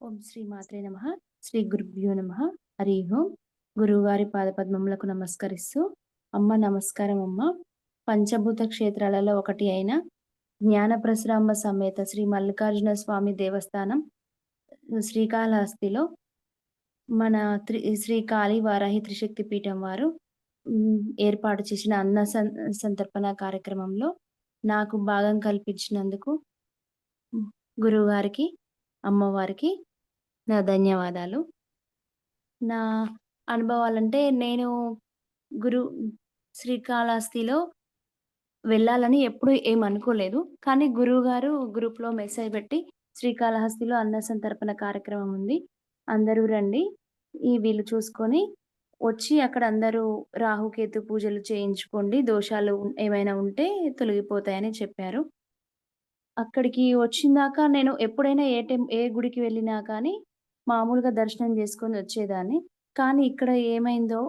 ఓం శ్రీ మాత్రే నమ. శ్రీ గురుభ్యో నమ. హరి ఓం. గురువుగారి పాదపద్మములకు నమస్కరిస్తూ అమ్మ నమస్కారం అమ్మ పంచభూత క్షేత్రాలలో ఒకటి అయిన జ్ఞానప్రసరాంబ సమేత శ్రీ మల్లికార్జున స్వామి దేవస్థానం శ్రీకాళహస్తిలో మన త్రి శ్రీ కాళీ వారాహి త్రిశక్తి పీఠం వారు ఏర్పాటు చేసిన అన్న సంతర్పణ కార్యక్రమంలో నాకు భాగం కల్పించినందుకు గురువుగారికి అమ్మవారికి నా ధన్యవాదాలు. నా అనుభవాలంటే నేను గురు శ్రీకాళహస్తిలో వెళ్ళాలని ఎప్పుడు ఏం అనుకోలేదు. కానీ గురువు గారు గ్రూప్లో మెసేజ్ పెట్టి శ్రీకాళహస్తిలో అన్న సంతర్పణ కార్యక్రమం ఉంది. అందరూ రండి. ఈ వీళ్ళు చూసుకొని వచ్చి అక్కడ అందరూ రాహుకేతు పూజలు చేయించుకోండి. దోషాలు ఏమైనా ఉంటే తొలగిపోతాయని చెప్పారు. అక్కడికి వచ్చిందాక నేను ఎప్పుడైనా ఏ టైం ఏ గుడికి వెళ్ళినా కానీ మామూలుగా దర్శనం చేసుకొని వచ్చేదాన్ని. కానీ ఇక్కడ ఏమైందో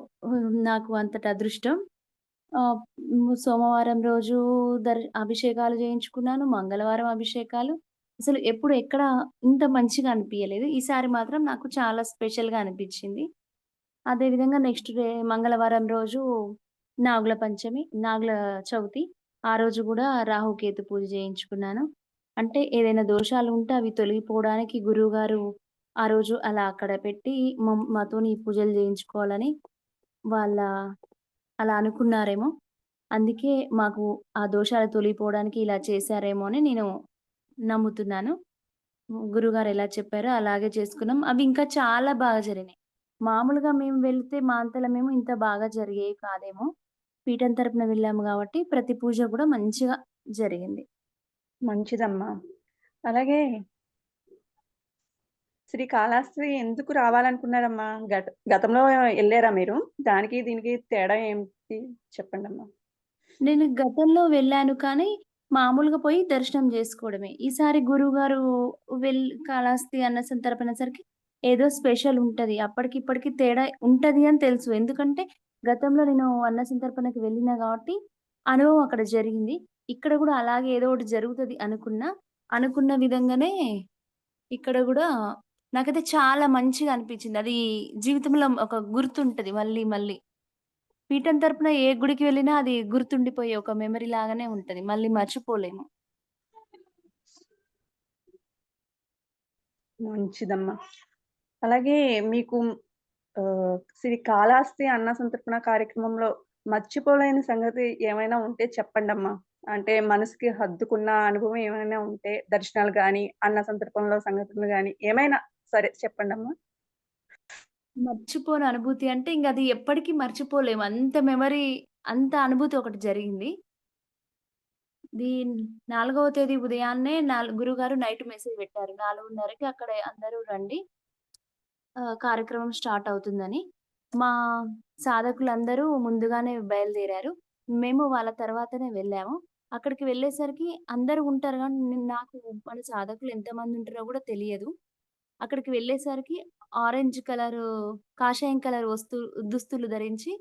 నాకు అంతటి అదృష్టం ఆ, సోమవారం రోజు దర్ అభిషేకాలు చేయించుకున్నాను మంగళవారం అభిషేకాలు. అసలు ఎప్పుడు ఎక్కడ ఇంత మంచిగా అనిపించలేదు ఈసారి మాత్రం నాకు చాలా స్పెషల్గా అనిపించింది. అదే విధంగా నెక్స్ట్ డే మంగళవారం రోజు నాగుల పంచమి నాగుల చవితి. ఆ రోజు కూడా రాహుకేతు పూజ చేయించుకున్నాను. అంటే ఏదైనా దోషాలు ఉంటే అవి తొలగిపోవడానికి గురువు గారు ఆ రోజు అలా అక్కడ పెట్టి మం మాతోని పూజలు చేయించుకోవాలని వాళ్ళ అలా అనుకున్నారేమో. అందుకే మాకు ఆ దోషాలు తొలగిపోవడానికి ఇలా చేశారేమో అని నేను నమ్ముతున్నాను. గురుగారు ఎలా చెప్పారో అలాగే చేసుకున్నాం. అవి ఇంకా చాలా బాగా జరిగినాయి. మామూలుగా మేము వెళ్తే మా అంతలో మేము ఇంత బాగా జరిగేవి కాదేమో. పీఠం తరపున వెళ్ళాము కాబట్టి ప్రతి పూజ కూడా మంచిగా జరిగింది. మంచిదమ్మా. అలాగే శ్రీ కాళహస్తి ఎందుకు రావాలనుకున్నారమ్మా? గత గతంలో వెళ్ళారా మీరు? దానికి దీనికి తేడా ఏంటి? చెప్పండి అమ్మా నేను గతంలో వెళ్ళాను కానీ మామూలుగా పోయి దర్శనం చేసుకోవడమే. ఈసారి గురువుగారు వెల్ కాళహస్తి అన్న సందర్భనసరికి ఏదో స్పెషల్ ఉంటది. అప్పటికి ఇప్పటికి తేడా ఉంటది అని తెలుసు. ఎందుకంటే గతంలో నేను అన్న సంతర్పణకి వెళ్ళినా కాబట్టి అనుభవం అక్కడ జరిగింది. ఇక్కడ కూడా అలాగే ఏదో ఒకటి జరుగుతది అనుకున్నా. అనుకున్న విధంగానే ఇక్కడ కూడా నాకైతే చాలా మంచిగా అనిపించింది. అది జీవితంలో ఒక గుర్తుంటది మళ్ళీ మళ్ళీ. పీఠం తరపున ఏ గుడికి వెళ్ళినా అది గుర్తుండిపోయే ఒక మెమరీ లాగానే ఉంటది. మళ్ళీ మర్చిపోలేము. మంచిదమ్మా. అలాగే మీకు ఆ, శ్రీ కాళహస్తి అన్న సంతర్పణ కార్యక్రమంలో మర్చిపోలేని సంగతి ఏమైనా ఉంటే చెప్పండి అమ్మా అంటే మనసుకి హద్దుకున్న అనుభవం ఏమైనా ఉంటే దర్శనాలు కానీ అన్న సంతర్పణలో సంగతులు కానీ ఏమైనా సరే చెప్పండి అమ్మా మర్చిపోని అనుభూతి అంటే ఇంక అది ఎప్పటికీ మర్చిపోలేము. అంత మెమరీ అంత అనుభూతి ఒకటి జరిగింది. దీ నాలుగవ తేదీ ఉదయాన్నే నాలుగు గురుగారు నైట్ మెసేజ్ పెట్టారు. నాలుగున్నరకి అక్కడ అందరూ రండి. కార్యక్రమం స్టార్ట్ అవుతుందని. మా సాధకులందరూ ముందుగానే బయలుదేరారు. మేము వాళ్ళ తర్వాతనే వెళ్ళాము. అక్కడికి వెళ్ళేసరికి అందరూ ఉంటారు కానీ నాకు మన సాధకులు ఎంతమంది ఉంటారో కూడా తెలియదు. అక్కడికి వెళ్ళేసరికి ఆరెంజ్ కలర్ కాషాయం కలర్ వస్తు దుస్తులు ధరించి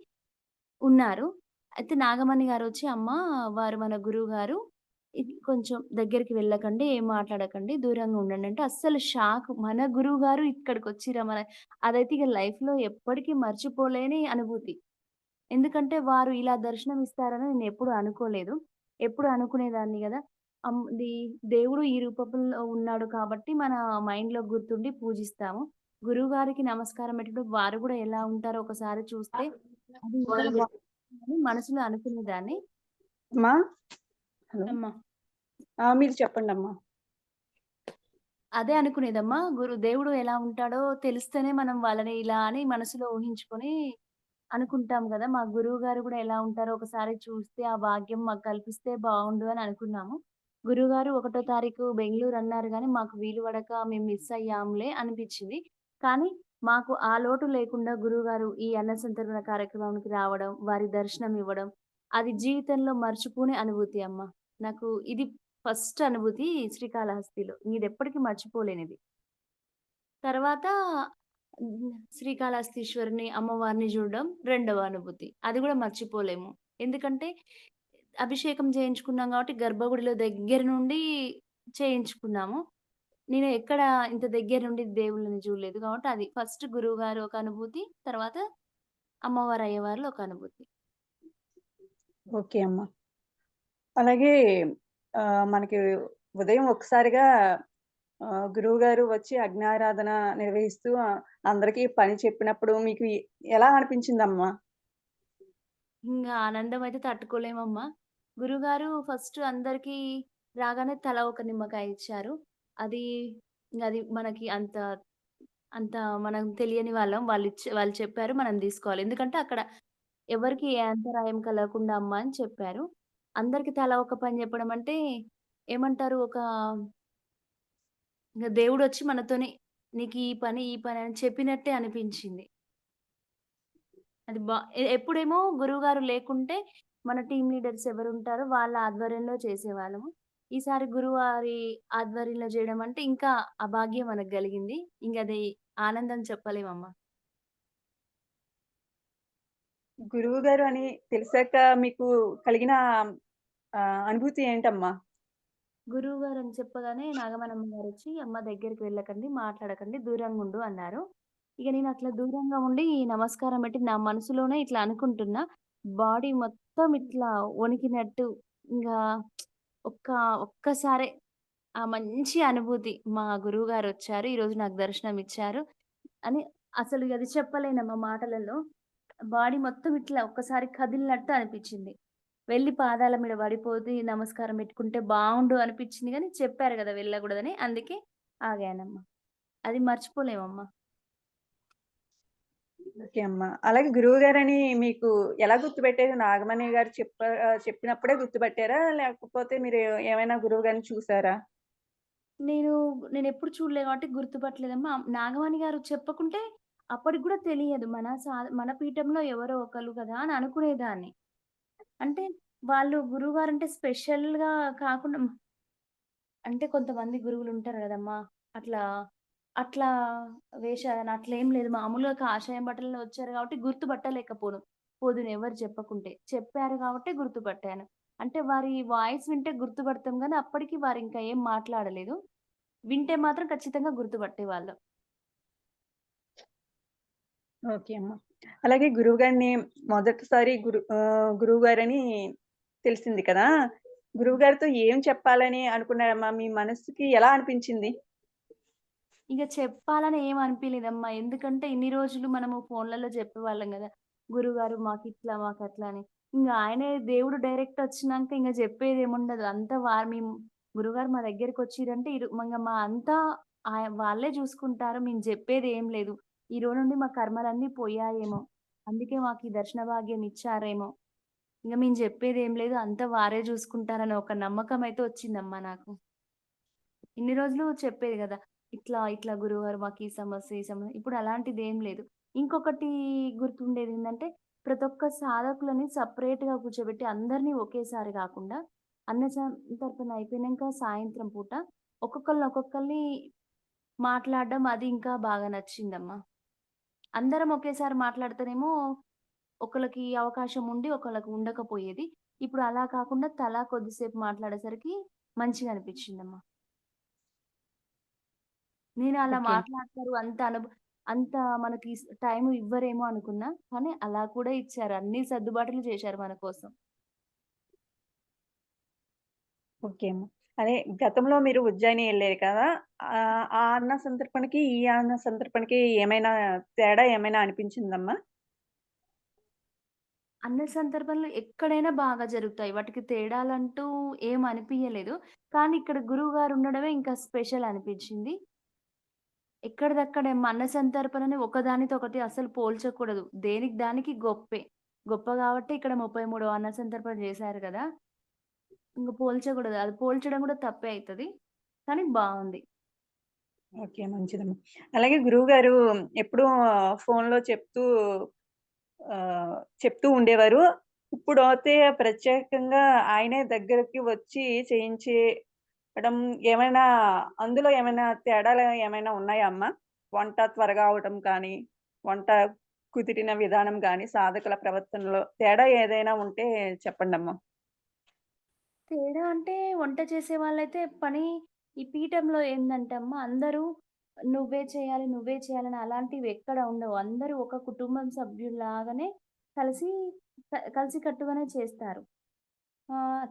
ఉన్నారు. అయితే నాగమణి గారు వచ్చి అమ్మ వారు మన గురువు గారు కొంచెం దగ్గరికి వెళ్ళకండి ఏం మాట్లాడకండి దూరంగా ఉండండి అంటే అస్సలు షాక్. మన గురువు గారు ఇక్కడికి వచ్చిరా మన అదైతే ఇక లైఫ్లో ఎప్పటికీ మర్చిపోలేని అనుభూతి. ఎందుకంటే వారు ఇలా దర్శనం ఇస్తారని నేను ఎప్పుడు అనుకోలేదు. ఎప్పుడు అనుకునేదాన్ని కదా. అమ్- ది దేవుడు ఈ రూపంలో ఉన్నాడు కాబట్టి మన మైండ్లో గుర్తుండి పూజిస్తాము. గురువు గారికి నమస్కారం పెట్టినప్పుడు వారు కూడా ఎలా ఉంటారో ఒకసారి చూస్తే అది ఇంకా బాగుంటుందని మనసులో అనుకునేదాన్ని. అమ్మా? హలో? అమ్మా. ఆ, మీరు చెప్పండి అమ్మా. అదే అనుకునేదమ్మా. గురు దేవుడు ఎలా ఉంటాడో తెలిస్తేనే మనం వాళ్ళని ఇలా అని మనసులో ఊహించుకొని అనుకుంటాం కదా. మా గురువు గారు కూడా ఎలా ఉంటారో ఒకసారి చూస్తే ఆ భాగ్యం మాకు కల్పిస్తే బాగుండు అని అనుకున్నాము. గురుగారు ఒకటో తారీఖు బెంగళూరు అన్నారు కానీ మాకు వీలు పడక మేము మిస్ అయ్యాంలే అనిపించింది కానీ మాకు ఆ లోటు లేకుండా గురుగారు ఈ అన్న సంతర్పణ కార్యక్రమానికి రావడం వారి దర్శనం ఇవ్వడం అది జీవితంలో మర్చిపోని అనుభూతి అమ్మ నాకు ఇది ఫస్ట్ అనుభూతి శ్రీకాళహస్తిలో. ఇదెప్పటికి మర్చిపోలేనిది. తర్వాత శ్రీకాళహస్తీశ్వరిని అమ్మవారిని చూడడం రెండవ అనుభూతి. అది కూడా మర్చిపోలేము. ఎందుకంటే అభిషేకం చేయించుకున్నాం గాబట్టి గర్భగుడిలో దగ్గర నుండి చేయించుకున్నాము. నేను ఎక్కడ ఇంత దగ్గర నుండి దేవుళ్ళని జూడలేదు గాబట్టి అది ఫస్ట్ గురువుగారు ఒక అనుభూతి. తర్వాత అమ్మవారు, అయ్యవార్లు ఒక అనుభూతి. ఓకే అమ్మ. అలాగే ఆహ్, మనకి ఉదయం ఒక్కసారిగా ఆహ్, గురువుగారు వచ్చి అగ్నారాధన నిర్వహిస్తూ ఆహ్, అందరికీ పని చెప్పినప్పుడు మీకు ఎలా అనిపించిందమ్మా? ఇంగ ఆనందం అయితే తట్టుకోలేమమ్మా. గురుగారు ఫస్ట్ అందరికీ రాగానే తల ఒక నిమ్మకాయ ఇచ్చారు. అది అది మనకి అంత అంత మనం తెలియని వాళ్ళం. వాళ్ళు ఇచ్చి వాళ్ళు చెప్పారు. మనం తీసుకోవాలి. ఎందుకంటే అక్కడ ఎవరికి ఏ అంతరాయం కలగకుండా అమ్మా అని చెప్పారు. అందరికి తల ఒక పని చెప్పడం అంటే ఏమంటారు ఒక దేవుడు వచ్చి మనతోని నీకు ఈ పని, ఈ పని అని చెప్పినట్టే అనిపించింది. అది బా ఎప్పుడేమో గురువుగారు లేకుంటే మన టీమ్ లీడర్స్ ఎవరుంటారో వాళ్ళ ఆధ్వర్యంలో చేసేవాళ్ళము. ఈసారి గురువారి ఆధ్వర్యంలో జేయడం అంటే ఇంకా ఆ భాగ్యం మనకు గలిగింది. ఇంగది ఆనందం చెప్పలేమమ్మా. గురువుగారు అని తెలిసాక మీకు కలిగిన అనుభూతి ఏంటమ్మా? గురువుగారని చెప్పగానే నాగమనమ్మ గారొచ్చి, "అమ్మ దగ్గరికి వెళ్ళకండి, మాట్లాడకండి, దూరంగుండు" అన్నారు. ఇగ నేనట్లా దూరంగా ఉండి నమస్కారం పెట్టి నా మనసులోనే ఇట్లా అనుకుంటున్నా. బాడీ మొత్తం మొత్తం ఇట్లా వణికినట్టు ఇంకా ఒక్క ఒక్కసారే ఆ మంచి అనుభూతి. మా గురువు గారు వచ్చారు ఈరోజు నాకు దర్శనం ఇచ్చారు అని అసలు అది చెప్పలేనమ్మా మాటలలో. బాడీ మొత్తం ఇట్లా ఒక్కసారి కదిలినట్టు అనిపించింది వెళ్ళి పాదాల మీద పడిపోతే నమస్కారం పెట్టుకుంటే బాగుండు అనిపించింది కానీ చెప్పారు కదా వెళ్ళకూడదని. అందుకే ఆగానమ్మా. అది మర్చిపోలేమమ్మా. ఓకే అమ్మా. అలాగే గురువు గారని మీకు ఎలా గుర్తుపెట్టారు? నాగమణి గారు చెప్ప చెప్పినప్పుడే గుర్తుపెట్టారా లేకపోతే మీరు ఏమైనా గురువుగారిని చూసారా? నేను నేను ఎప్పుడు చూడలేదు కాబట్టి గుర్తుపట్టలేదమ్మా. నాగమణి గారు చెప్పకుంటే అప్పటికి కూడా తెలియదు. మన సా మన పీఠంలో ఎవరో ఒకరు కదా! అని అనుకునేదాన్ని. అంటే వాళ్ళు గురువుగారంటే స్పెషల్‌గా కాకుండా అంటే కొంతమంది గురువులు ఉంటారు కదమ్మా అట్లా, అట్లా వేషాలని ఏం లేదు. మామూలుగా కాషాయం బట్టలు వచ్చారు కాబట్టి గుర్తుపట్టలేకపోను. పోదును ఎవరు చెప్పకుంటే. చెప్పారు కాబట్టి గుర్తుపట్టాను. అంటే వారి వాయిస్ వింటే గుర్తుపడతాం కానీ అప్పటికి వారు ఇంకా ఏం మాట్లాడలేదు. వింటే మాత్రం ఖచ్చితంగా గుర్తుపట్టేవాళ్ళం. ఓకే అమ్మా. అలాగే గురువుగారిని మొదటిసారి గురు గురువు గురువుగారని తెలిసింది కదా! గురువుగారితో ఏం చెప్పాలని అనుకున్నారమ్మా? మీ మనసుకి ఎలా అనిపించింది? ఇంకా చెప్పాలని ఏం అనిపియలేదమ్మా. ఎందుకంటే ఇన్ని రోజులు మనము ఫోన్‌లలో చెప్పేవాళ్ళం కదా గురుగారు మాకు ఇట్లా మాకు అట్లా అని. ఇంకా ఆయనే దేవుడు డైరెక్ట్ వచ్చినాక ఇంకా చెప్పేది ఏముండదు అంతా వారు మేము గురుగారు మా దగ్గరికి వచ్చిరంటే ఇంకా మా అంతా వాళ్ళే చూసుకుంటారు మేము జెప్పేదేం లేదు. ఈ రోజు నుండి మా కర్మలన్నీ పోయాయేమో! అందుకే మాకు ఈ దర్శన భాగ్యం ఇచ్చారేమో! ఇంకా మేము జెప్పేదేం లేదు. అంతా వారే చూసుకుంటారనే ఒక నమ్మకం అయితే వచ్చిందమ్మా నాకు. ఇన్ని రోజులు చెప్పేది కదా ఇట్లా, ఇట్లా గురువారు మాకు ఈ సమస్య, ఈ సమస్య ఇప్పుడు అలాంటిదేం లేదు. ఇంకొకటి గుర్తుండేది ఏంటంటే ప్రతి ఒక్క సాధకులని సెపరేట్‌గా కూర్చోబెట్టి అందరిని ఒకేసారి కాకుండా అన్న సంతర్పణ అయిపోయినాక సాయంత్రం పూట ఒక్కొక్కరిని ఒక్కొక్కరిని మాట్లాడడం అది ఇంకా బాగా నచ్చిందమ్మా. అందరం ఒకేసారి మాట్లాడితేనేమో ఒకళ్ళకి అవకాశం ఉండి, ఒకళ్ళకి ఉండకపోయేది. ఇప్పుడు అలా కాకుండా తలా కొద్దిసేపు మాట్లాడేసరికి మంచిగా అనిపించిందమ్మా నేను అలా ఓకే. మాట్లాడతారు అంత అనుభ అంత మనకి స్ టైం ఇవ్వరేమో అనుకున్నా. కానీ అలా కూడా ఇచ్చారు. అన్ని సర్దుబాటులు చేశారు మన కోసం. ఓకే అమ్మ. అదే గతంలో మీరు ఉజ్జయిని ఎళ్ళారు కదా! ఆహ్, ఆ అన్న సంతర్పణకి, ఈ అన్న సంతర్పణకి ఏమైనా తేడా ఏమైనా అనిపించిందమ్మా? అన్ని సందర్భాల్లో ఎక్కడైనా బాగా జరుగుతాయి. వాటికి తేడాలంటూ ఏం అనిపియలేదు. కానీ ఇక్కడ గురువుగారు ఉండడమే ఇంకా స్పెషల్ అనిపించింది. ఎక్కడిదక్కడే మన సంతర్పణని ఒకదానితో ఒకటి అసలు పోల్చకూడదు. దేనికి దానికి గొప్పే. గొప్ప కాబట్టి ఇక్కడ 33వ అన్న సంతర్పణ చేశారు కదా ఇంకా పోల్చకూడదు. అది పోల్చడం కూడా తప్పే అవుతుంది కానీ బాగుంది ఓకే. మంచిదమ్మా. అలాగే గురువుగారు ఎప్పుడూ ఫోన్‌లో చెప్తూ ఆహ్, చెప్తూ ఉండేవారు. ఇప్పుడు అయితే ప్రత్యేకంగా ఆయనే దగ్గరికి వచ్చి చేయించే మేడం ఏమైనా అందులో ఏమైనా తేడాలు ఏమైనా ఉన్నాయా అమ్మా? వంట త్వరగా అవ్వటం కానీ, వంట కుదిరిన విధానం కానీ సాధకుల ప్రవర్తనలో తేడా ఏదైనా ఉంటే చెప్పండమ్మా? తేడా అంటే వంట చేసే వాళ్ళైతే పని ఈ పీఠంలో ఏందంటే అమ్మ అందరూ నువ్వే చేయాలి, నువ్వే చేయాలని అలాంటివి ఎక్కడ ఉండవు. అందరూ ఒక కుటుంబం సభ్యుల్లాగానే కలిసి కలిసి కలిసికట్టుగానే చేస్తారు.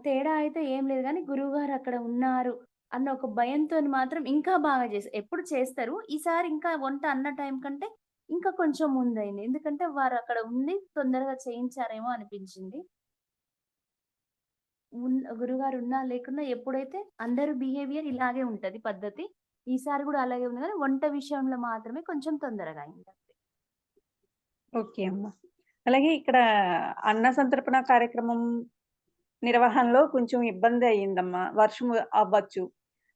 తేడా అయితే ఏం లేదు గానీ గురువుగారు అక్కడ ఉన్నారు అన్న ఒక భయంతోని మాత్రం ఇంకా బాగా చేసా ఎప్పుడు చేస్తారు. ఈసారి ఇంకా వంట అన్న టైం కంటే ఇంకా కొంచెం ముందయింది. ఎందుకంటే వారు అక్కడ ఉండి తొందరగా చేయించారేమో అనిపించింది. ఉన్ గురువుగారు ఉన్నా లేకున్నా ఎప్పుడైతే అందరూ బిహేవియర్ ఇలాగే ఉంటది పద్ధతి. ఈసారి గూడా అలాగే ఉంది గానీ వంట విషయంలో మాత్రమే కొంచెం తొందరగా అయిందంతే. ఓకే అమ్మా. అలాగే ఇక్కడ అన్న సంతర్పణ కార్యక్రమం నిర్వహణలో కొంచెం ఇబ్బంది అయిందమ్మా. వర్షం అవ్వచ్చు.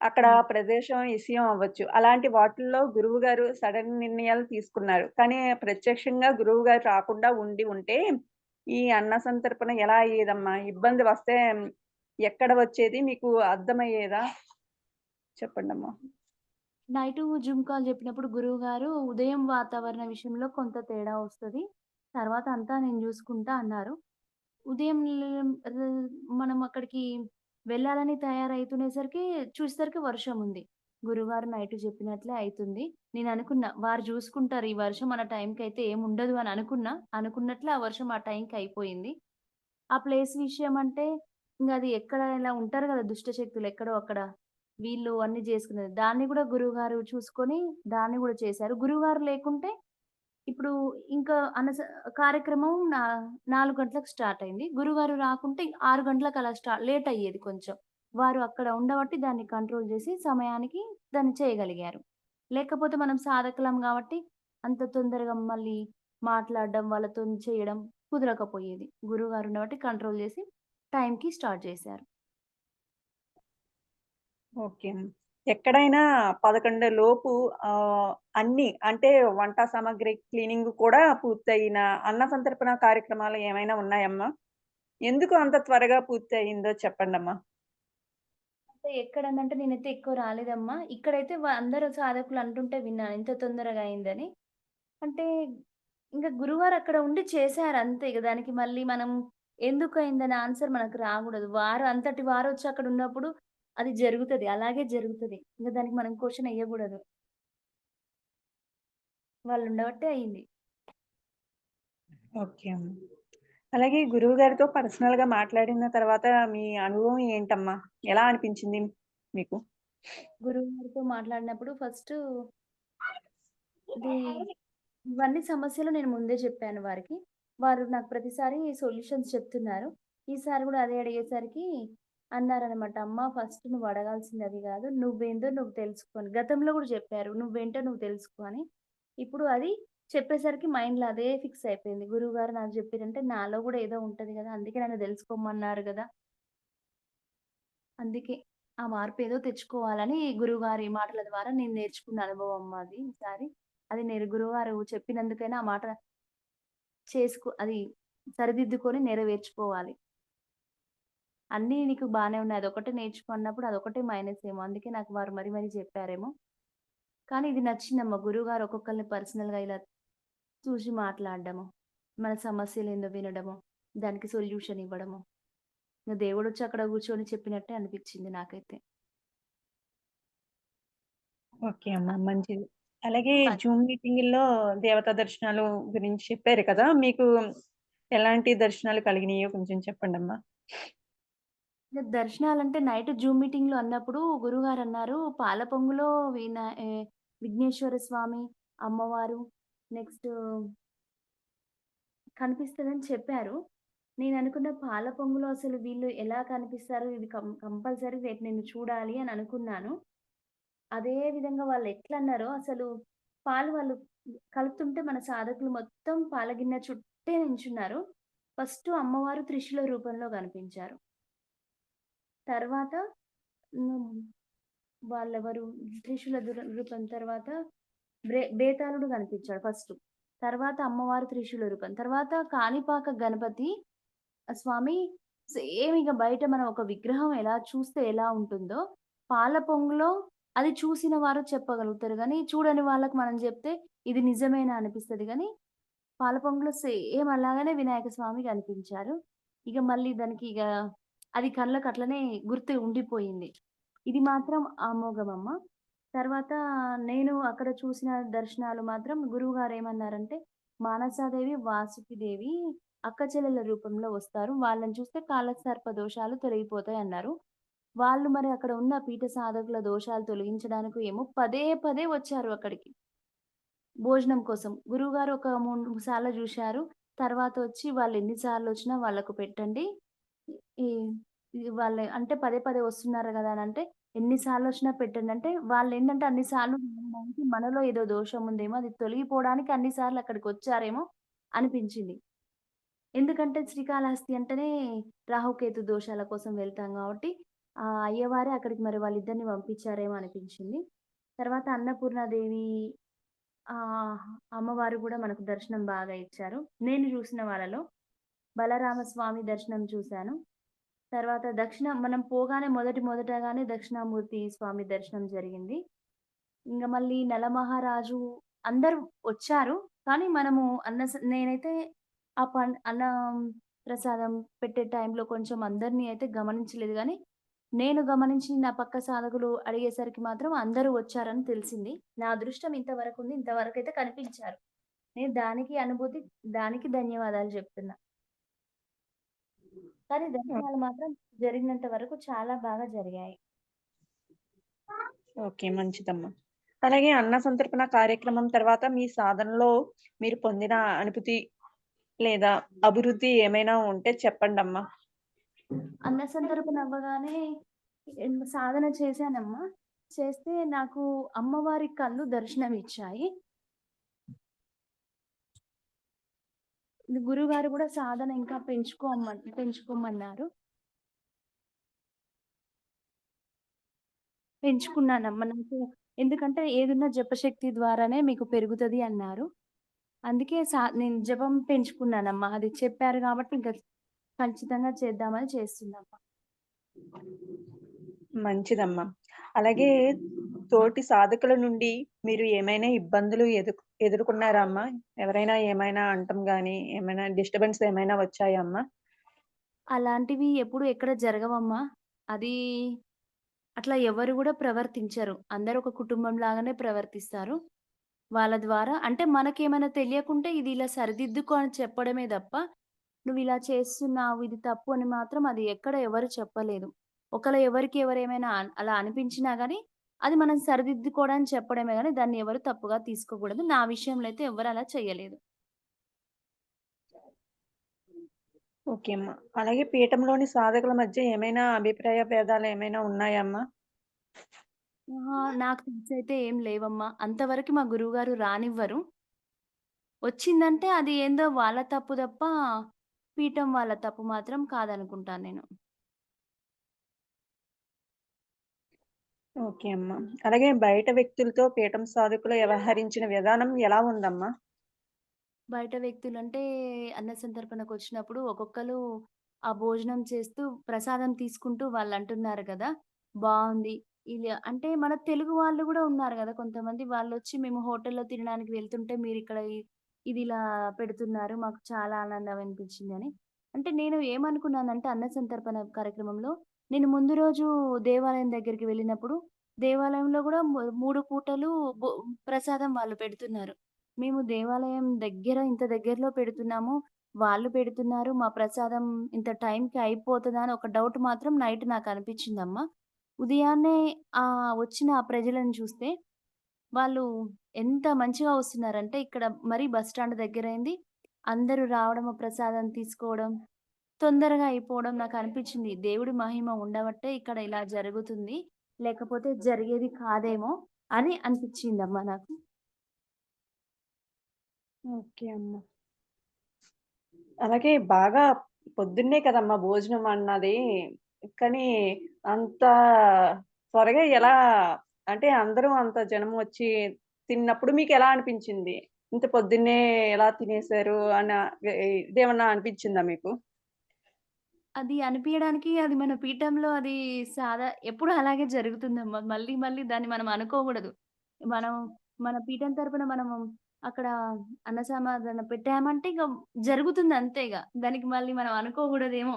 అక్కడ. ప్రదేశం ఇష్యం అవ్వచ్చు. అలాంటి వాటిల్లో గురువుగారు సడన్ నిర్ణయాలు తీసుకున్నారు. కానీ ప్రత్యక్షంగా గురువుగారు రాకుండా ఉండి ఉంటే ఈ అన్న సంతర్పణ ఎలా అయ్యేదమ్మా? ఇబ్బంది వస్తే ఎక్కడ వచ్చేది? మీకు అర్థమయ్యేదా? చెప్పండమ్మా? నైటు జూమ్ కాల్ జెప్పినప్పుడు గురువుగారు ఉదయం వాతావరణ విషయంలో కొంత తేడా వస్తది. తర్వాత అంతా నేను జూసుకుంటా అన్నారు. ఉదయం మనం అక్కడికి వెళ్ళాలని తయారైతునేసరికి చూసేసరికి వర్షం ఉంది. గురువారు నైట్ చెప్పినట్లే అవుతుంది నేను అనుకున్నా వారు చూసుకుంటారు ఈ వర్షం మన టైంకయితే ఏముండదు అని అనుకున్నా. అనుకున్నట్లే ఆ వర్షం ఆ టైంకి అయిపోయింది. ఆ ప్లేస్ విషయం అంటే ఇంకా అది ఎక్కడ ఇలా ఉంటారు కదా దుష్ట శక్తులు ఎక్కడో అక్కడ. వీళ్ళు అన్ని చేసుకునేది దాన్ని కూడా గురువుగారు చూసుకొని దాన్ని కూడా చేశారు. గురువుగారు లేకుంటే ఇప్పుడు ఇంకా అనస కార్యక్రమం నా నాలుగు గంటలకు స్టార్ట్ అయింది. గురువారు రాకుంటే ఆరు గంటలకు అలా స్టార్ట్ లేట్ అయ్యేది కొంచెం. వారు అక్కడ ఉండబట్టి దాన్ని కంట్రోల్ చేసి సమయానికి దాన్ని చేయగలిగారు. లేకపోతే మనం సాధకులం కాబట్టి అంత తొందరగా మళ్ళీ మాట్లాడడం, వాళ్ళతోని చేయడం కుదరకపోయేది. గురువుగారు ఉండబట్టి కంట్రోల్ చేసి టైంకి స్టార్ట్ చేశారు ఓకే. ఎక్కడైనా 11 లోపు అన్ని అంటే వంట సామాగ్రి క్లీనింగ్ కూడా పూర్తయిన అన్న సంతర్పణ కార్యక్రమాలు ఏమైనా ఉన్నాయమ్మా? ఎందుకు అంత త్వరగా పూర్తి అయిందో చెప్పండమ్మా? అంటే ఎక్కడనంటే నేనైతే ఎక్కువ రాలేదమ్మా. ఇక్కడైతే వ అందరూ సాధకులు అంటుంటే విన్నాను. ఇంత తొందరగా అయిందని. అంటే ఇంకా గురువారు అక్కడ ఉండి చేశారు అంతే. ఇక దానికి మళ్ళీ మనం ఎందుకు అయిందని ఆన్సర్ మనకు రాకూడదు వారు అంతటి వారు వచ్చి అక్కడ ఉన్నప్పుడు అది జరుగుతది. అలాగే జరుగుతది. ఇంక దానికి మనం క్వెషన్ ఎయ్యగూడదు. వాళ్ళు ఉండబట్టే అయింది. ఓకే అమ్మ. అలాగే గురువుగారితో పర్సనల్‌గా మాట్లాడిన తర్వాత మీ అనుభవం ఏంటమ్మా? ఎలా అనిపించింది మీకు? గురువుగారితో మాట్లాడినప్పుడు ఫస్టు ఇవన్నీ సమస్యలు నేను ముందే చెప్పాను వారికి. వారు నాకు ప్రతిసారి సొల్యూషన్స్ చెప్తున్నారు. ఈసారి గూడా అదే అడిగేసరికి అన్నారనమాట. "అమ్మ ఫస్ట్ నువ్వు అడగాల్సింది అది కాదు నువ్వేందో నువ్వు తెలుసుకొని గతంలో కూడా చెప్పారు. "నువ్వేంటో నువ్వు తెలుసుకో" అని. ఇప్పుడు అది చెప్పేసరికి మైండ్‌లో అదే ఫిక్స్ అయిపోయింది. గురువుగారు నాకు చెప్పారంటే నాలో కూడా ఏదో ఉంటుంది కదా అందుకే నన్ను తెలుసుకోమన్నారు కదా అందుకే ఆ మార్పు ఏదో తెచ్చుకోవాలని గురువుగారి మాటల ద్వారా నేను నేర్చుకున్న అనుభవం అది ఈసారి. అది నేను గురువుగారు చెప్పినందుకైనా ఆ మాట చేసుకో అది సరిదిద్దుకొని నెరవేర్చుకోవాలి. అన్నీ నీకు బానే ఉన్నాయి. అదొక్కటే నేర్చుకో అన్నప్పుడు అదొక్కటే మైనస్ ఏమో. అందుకే నాకు వారు మరీ మరీ చెప్పారేమో. కానీ ఇది నచ్చిందమ్మా. గురువుగారు ఒక్కొక్కళ్ళని పర్సనల్‌గా ఇలా చూసి మాట్లాడడము. మన సమస్యలేందో వినడము. దానికి సొల్యూషన్ ఇవ్వడము. ఇంగ దేవుడొచ్చి అక్కడ కూర్చొని చెప్పినట్టే అనిపిచ్చింది నాకైతే. ఓకే అమ్మా. మంచిది. అలాగే జూమ్ మీటింగుల్లో దేవతా దర్శనాలు గురించి చెప్పారు కదా! మీకు ఎలాంటి దర్శనాలు కలిగినాయో కొంచెం చెప్పండమ్మా? దర్శనాలు దర్శనాలంటే నైట్ జూమ్ మీటింగ్‌లో అన్నప్పుడు గురువుగారన్నారు పాల పొంగులో వినా ఏ విఘ్నేశ్వర స్వామి, అమ్మవారు నెక్స్టు కనిపిస్తదని చెప్పారు. నేననుకున్న పాల పొంగులో అసలు వీళ్ళు ఎలా కనిపిస్తారు? ఇది కం కంపల్సరీ రేపు నేను చూడాలి అని అనుకున్నాను. అదే విధంగా వాళ్ళెట్లన్నారో అసలు పాలు వాళ్ళు కలుపుతుంటే మన సాధకులు మొత్తం పాల గిన్నె చుట్టే నించున్నారు. ఫస్టు అమ్మవారు త్రిశూల రూపంలో కనిపించారు. తర్వాత వాళ్ళెవరు త్రిశూల రూపం తర్వాత బ్రే బేతాళుడు కనిపించాడు ఫస్ట్ తర్వాత అమ్మవారు త్రిశూల రూపం. తర్వాత కాణిపాక గణపతి స్వామి సేమ్ ఇక బయట మనం ఒక విగ్రహం ఎలా చూస్తే ఎలా ఉంటుందో, పాల పొంగులో అది చూసిన వారు చెప్పగలుగుతారు కానీ చూడని వాళ్ళకి మనం చెప్తే ఇది నిజమేనా అనిపిస్తుంది కానీ పాల పొంగులో సేమ్ అలాగనే వినాయక స్వామి కనిపించారు. ఇక మళ్ళీ దానికి ఇక అది కళ్ళకు అట్లనే గుర్తు ఉండిపోయింది. ఇది మాత్రం అమోఘమమ్మ. తర్వాత నేను అక్కడ చూసిన దర్శనాలు మాత్రం గురువుగారు ఏమన్నారంటే, "మానసాదేవి, వాసుకిదేవి అక్కచెల్లెల రూపంలో వస్తారు. వాళ్ళని చూస్తే కాలసర్ప దోషాలు తొలగిపోతాయి" అన్నారు. వాళ్ళు మరి అక్కడ ఉన్న పీఠ సాధకుల దోషాలు తొలగించడానికి ఏమో పదే పదే వచ్చారు అక్కడికి. భోజనం కోసం. గురువుగారు ఒక మూడు సార్లు చూశారు తర్వాత వచ్చి వాళ్ళు ఎన్నిసార్లు వచ్చినా వాళ్ళకు పెట్టండి. ఈ వాళ్ళు అంటే పదే పదే వస్తున్నారు కదా అని అంటే ఎన్నిసార్లు వచ్చినా పెట్టండి అంటే అన్ని సార్లు అన్నిసార్లు మనలో ఏదో దోషం ఉందేమో, అది తొలగిపోవడానికి అన్ని సార్లు అక్కడికొచ్చారేమో అనిపించింది. ఎందుకంటే శ్రీకాళహస్తి అంటేనే రాహుకేతు దోషాల కోసం వెళ్తాం కాబట్టి ఆ అయ్యవారే అక్కడికి మరి వాళ్ళిద్దరిని పంపించారేమో అనిపించింది. తర్వాత అన్నపూర్ణాదేవి ఆ అమ్మవారు కూడా మనకు దర్శనం బాగా ఇచ్చారు. నేను చూసిన వాళ్ళలో బలరామస్వామి దర్శనం చూశాను. తర్వాత దక్షిణ మనం పోగానే మొదటి మొదటగానే దక్షిణామూర్తి స్వామి దర్శనం జరిగింది. ఇంకా మళ్ళీ నలమహారాజు అందరూ వచ్చారు. కానీ మనము అన్న నేనైతే ఆ పన్ అన్న ప్రసాదం పెట్టే టైంలో కొంచెం అందరిని అయితే గమనించలేదు కానీ నేను గమనించి నా పక్క సాధకులు అడిగేసరికి మాత్రం అందరూ వచ్చారని తెలిసింది. నా అదృష్టం ఇంతవరకు అయితే కనిపించారు. నేను దానికి అనుభూతి దానికి ధన్యవాదాలు చెప్తున్నా కానీ. దర్శనాలు మాత్రం జరిగినంత వరకు చాలా బాగా జరిగాయి. ఓకే. మంచిదమ్మా. అలాగే అన్న సంతర్పణ కార్యక్రమం తర్వాత మీ సాధనలో మీరు పొందిన అనుభూతి లేదా అభివృద్ధి ఏమైనా ఉంటే చెప్పండమ్మా? అన్న సంతర్పణ అవ్వగానే సాధన చేశానమ్మా. చేస్తే నాకు అమ్మవారి కళ్ళు గురువు గారు కూడా సాధన ఇంకా పెంచుకోమన్ పెంచుకోమన్నారు. పెంచుకున్నానమ్మ. నాకు ఎందుకంటే ఏదున్నా జపశక్తి ద్వారానే మీకు పెరుగుతది అన్నారు. అందుకే సా నేను జపం పెంచుకున్నానమ్మా. అది చెప్పారు కాబట్టి ఇంకా ఖచ్చితంగా చేద్దామని చేస్తున్నామ్మా. మంచిదమ్మా. అలాగే తోటి సాధకుల నుండి మీరు ఏమైనా ఇబ్బందులు ఎదుక్ ఎదుర్కొన్నారా అమ్మా? ఎవరైనా ఏమైనా అంటాం గానీ ఏమైనా డిస్టర్బెన్స్ ఏమైనా వచ్చాయా అమ్మా? అలాంటివి ఎప్పుడు ఎక్కడ జరగవమ్మా. అది అట్లా ఎవరు గూడా ప్రవర్తించరు. అందరూ ఒక కుటుంబం లాగానే ప్రవర్తిస్తారు. వాళ్ళ ద్వారా అంటే మనకేమైనా తెలియకుంటే ఇది ఇలా సరిదిద్దుకో అని చెప్పడమే తప్ప, నువ్విలా చేస్తున్నావు, ఇది తప్పు అని మాత్రం అది ఎక్కడ ఎవరు చెప్పలేదు. ఒకవేళ ఎవరికి ఎవరేమైనా అన్ అలా అనిపించినా గానీ, అది మనం సరిదిద్దుకోవడానికి చెప్పడమే గానీ, దాన్ని ఎవరు తప్పుగా తీసుకోకూడదు. నా విషయంలో అయితే ఎవ్వరు అలా చేయలేదు. ఓకే అమ్మా. అలాగే పీఠంలోని సాధకుల మధ్య ఏమైనా అభిప్రాయ భేదాలు ఏమైనా ఉన్నాయా అమ్మా? ఆహా! నాకు తెలిసైతే ఏం లేవమ్మా. అంతవరకు మా గురువుగారు రానివ్వరు. వచ్చిందంటే అది ఏందో వాళ్ళ తప్పు తప్ప, పీఠం వాళ్ళ తప్పు మాత్రం కాదనుకుంటాను నేను. ఓకే అమ్మా. అలాగే బయట వ్యక్తులతో పీఠం సాధకులు వ్యవహరించిన విధానం ఎలా ఉందమ్మా? బయట వ్యక్తులు అంటే అన్న వచ్చినప్పుడు ఒక్కొక్కరు ఆ భోజనం చేస్తూ, ప్రసాదం తీసుకుంటూ వాళ్ళంటున్నారు కదా బాగుంది ఇది అంటే మన తెలుగు వాళ్ళు కూడా ఉన్నారు కదా కొంతమంది వాళ్ళు వచ్చి మేము హోటల్‌లో తినడానికి వెళ్తుంటే మీరు ఇక్కడ ఇది ఇలా పెడుతున్నారు. మాకు చాలా ఆనందం అనిపించిందని. అంటే నేను ఏమనుకున్నానంటే అన్న సంతర్పణ కార్యక్రమంలో, నేను ముందు రోజు దేవాలయం దగ్గరికి వెళ్ళినప్పుడు, దేవాలయంలో గూడా ము 3 పూటలు ప్రసాదం వాళ్ళు పెడుతున్నారు. మేము దేవాలయం దగ్గర ఇంత దగ్గరలో పెడుతున్నాము. వాళ్ళు పెడుతున్నారు. మా ప్రసాదం ఇంత టైంకి అయిపోతదా అని ఒక డౌట్ మాత్రం నైట్ నాకనిపించిందమ్మా. ఉదయాన్నే ఆహ్, వచ్చిన ఆ ప్రజలను చూస్తే, వాళ్ళు ఎంత మంచిగా వస్తున్నారంటే ఇక్కడ మరీ బస్ స్టాండ్ దగ్గరైంది. అందరూ రావడం, ఆ ప్రసాదం తీసుకోవడం, తొందరగా అయిపోవడం నాకు అనిపించింది దేవుడి మహిమ ఉండబట్టే ఇక్కడ ఇలా జరుగుతుంది. లేకపోతే జరిగేది కాదేమో అని అనిపించిందమ్మా నాకు. ఓకే అమ్మా. అలాగే బాగా పొద్దున్నే కదమ్మా భోజనం అన్నది. కానీ అంత త్వరగా ఎలా అంటే అందరూ అంత జనం వచ్చి తిన్నప్పుడు మీకు ఎలా అనిపించింది? ఇంత పొద్దున్నే ఎలా తినేసారు అన్న ఇదేమన్నా అనిపించిందా మీకు? అది అనిపియడానికి అది మన పీఠంలో అది సాదా ఎప్పుడు అలాగే జరుగుతుందమ్మా. మళ్ళీ మళ్ళీ దాన్ని మనం అనుకోకూడదు. మనం మన పీఠం తరపున మనము అక్కడ అన్న పెట్టామంటే ఇంకా జరుగుతుంది అంతే ఇగ. దానికి మళ్ళీ మనం అనుకోకూడదేమో!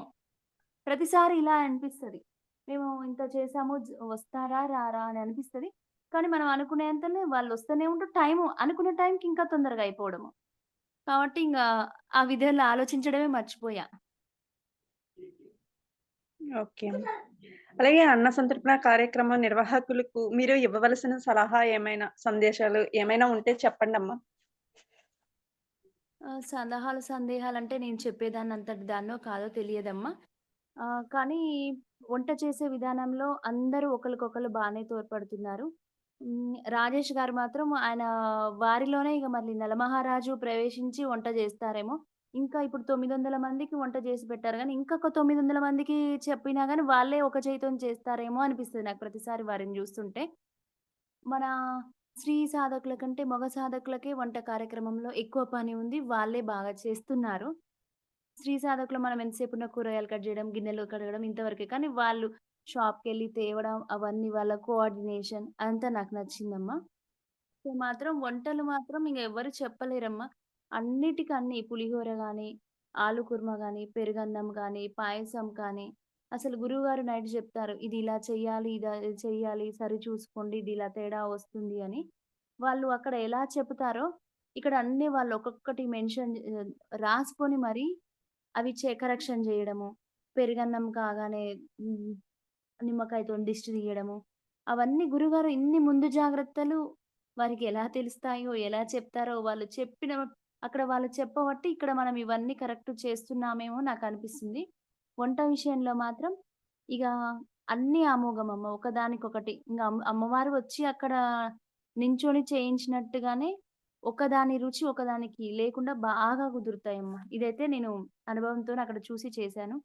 ప్రతిసారి ఇలా అనిపిస్తది. మేము ఇంత చేసాము జ వస్తారా? రారా? అని అనిపిస్తది. కానీ మనం అనుకునేంతనే వాళ్ళొస్తూనే ఉంటారు. టైము అనుకున్న టైంకి ఇంకా తొందరగా అయిపోవడము. కాబట్టి ఇంగా ఆ విధంగా ఆలోచించడమే మర్చిపోయా. ఓకే. అలాగే అన్న సంతర్పణ కార్యక్రమం నిర్వాహకులకు మీరు ఇవ్వవలసిన సలహా ఏమైనా, సందేశాలు ఏమైనా ఉంటే చెప్పండమ్మా? ఆహ్, సలహాలు, సందేహాలంటే నేను చెప్పేదాన్ని అంతటి దాన్నో కాదో తెలియదమ్మా. కానీ వంట చేసే విధానంలో అందరూ ఒకళ్ళకొకళ్ళు బానే తోడ్పడుతున్నారు. రాజేష్ గారు మాత్రం ఆయన వారిలోనే ఇగ మళ్ళీ నలమహారాజు ప్రవేశించి వంట జేస్తారేమో! ఇంకా ఇప్పుడు 900 మందికి వంట చేసి పెట్టారు గానీ, ఇంకొక 900 మందికి చెప్పినా గానీ వాళ్ళే ఒక చేయితోని చేస్తారేమో అనిపిస్తది నాకు ప్రతిసారి వారిని జూస్తుంటే. మన స్త్రీ సాధకుల కంటే మగ సాధకులకే వంట కార్యక్రమంలో ఎక్కువ పని ఉంది. వాళ్ళే బాగా చేస్తున్నారు. స్త్రీ సాధకులు మనం ఎంతసేపున్న కూరగాయలు కట్ జేయడం, గిన్నెలు కడగడం ఇంతవరకే. కానీ వాళ్ళు షాప్‌కెళ్ళి తేవడం అవన్నీ వాళ్ళ కోఆర్డినేషన్ అదంతా నాకు నచ్చిందమ్మా. సో, మాత్రం వంటలు మాత్రం ఇంగ ఎవ్వరు చెప్పలేరమ్మా. అన్నిటికన్నీ పులిహోర కానీ ఆలు కుర్మా కానీ పెరుగన్నం కానీ పాయసం కానీ, అసలు గురువుగారు నైట్ చెప్తారు ఇది ఇలా చెయ్యాలి, ఇది చెయ్యాలి, సరి చూసుకోండి, ఇది ఇలా తేడా వస్తుంది అని. వాళ్ళు అక్కడ ఎలా చెప్తారో, ఇక్కడ అన్ని వాళ్ళు ఒక్కొక్కటి మెన్షన్ రాసుకొని మరి అవి చె కరెక్షన్ జేయడము. పెరుగన్నం కాగానే నిమ్మకాయతో దిష్టి తీయడము. అవన్నీ గురుగారు ఇన్ని ముందు జాగ్రత్తలు వారికి ఎలా తెలుస్తాయో, ఎలా చెప్తారో వాళ్ళు చెప్పిన అక్కడ వాళ్ళు చెప్పబట్టి ఇక్కడ మనం ఇవన్నీ కరెక్ట్ చేస్తున్నామేమో నాకు అనిపిస్తుంది వంట విషయంలో మాత్రం ఇక అన్ని అమోఘమమ్మ. ఒకదానికొకటి. ఇంకా అమ్మవారు వచ్చి అక్కడ నించొని చేయించినట్టుగానే ఒకదాని రుచి ఒకదానికి లేకుండా బాగా కుదురుతాయమ్మ. ఇదైతే నేను అనుభవంతో అక్కడ చూసి చేశాను.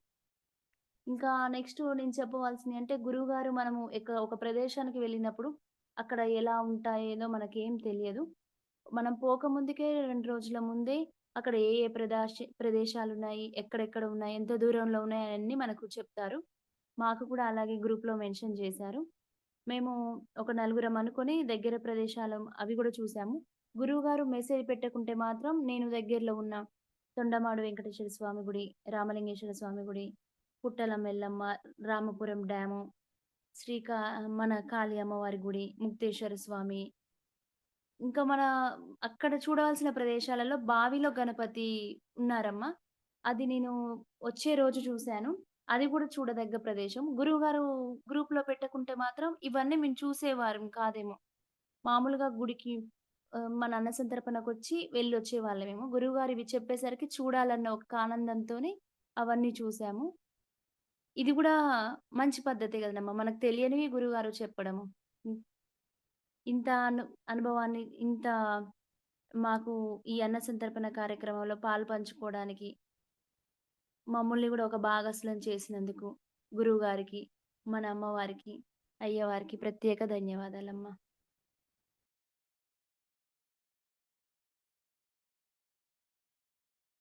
ఇంకా నెక్స్ట్ నేను చెప్పవలసింది అంటే గురువుగారు మనము ఎక్క ఒక ప్రదేశానికి వెళ్ళినప్పుడు అక్కడ ఎలా ఉంటాయేదో మనకేం తెలియదు. మనం పోకముందుకే రెండు రోజుల ముందే అక్కడ ఏ ఏ ప్రదాశి ప్రదేశాలు ఉన్నాయి ఎక్కడెక్కడ ఉన్నాయి, ఎంత దూరంలో ఉన్నాయి అన్నీ మనకు చెప్తారు. మాకు కూడా అలాగే గ్రూప్‌లో మెన్షన్ చేశారు. మేము ఒక నలుగురం అనుకొని దగ్గర ప్రదేశాలు అవి కూడా చూసాము. గురువుగారు మెసేజ్ పెట్టకుంటే మాత్రం నేను దగ్గరలో ఉన్న తొండమాడు వెంకటేశ్వర స్వామి గుడి, రామలింగేశ్వర స్వామి గుడి, పుట్టలం ఎల్లమ్మ రామపురం డ్యాము, శ్రీకా మన కాళీ అమ్మవారి గుడి, ముక్తేశ్వర స్వామి ఇంకా మన అక్కడ చూడవలసిన ప్రదేశాలలో బావిలో గణపతి ఉన్నారమ్మా. అది నేను వచ్చే రోజు చూశాను అది కూడా చూడదగ్గ ప్రదేశం. గురువుగారు గ్రూప్‌లో పెట్టకుంటే మాత్రం ఇవన్నీ మేము చూసేవారం కాదేమో. మామూలుగా గుడికి మన అన్న సంతర్పణకొచ్చి వెళ్ళొచ్చేవాళ్ళమేమో. గురువుగారు ఇవి చెప్పేసరికి చూడాలన్న ఒక ఆనందంతోనే అవన్నీ చూసాము. ఇది కూడా మంచి పద్ధతి గదనమ్మా. మనకు తెలియనివి గురువుగారు చెప్పడము. ఇంత అను అనుభవాన్ని ఇంత మాకు ఈ అన్న సంతర్పణ కార్యక్రమంలో పాలు పంచుకోవడానికి మమ్మల్ని కూడా ఒక భాగస్లం చేసినందుకు గురువు గారికి మన అమ్మవారికి, అయ్యవారికి ప్రత్యేక ధన్యవాదాలమ్మా.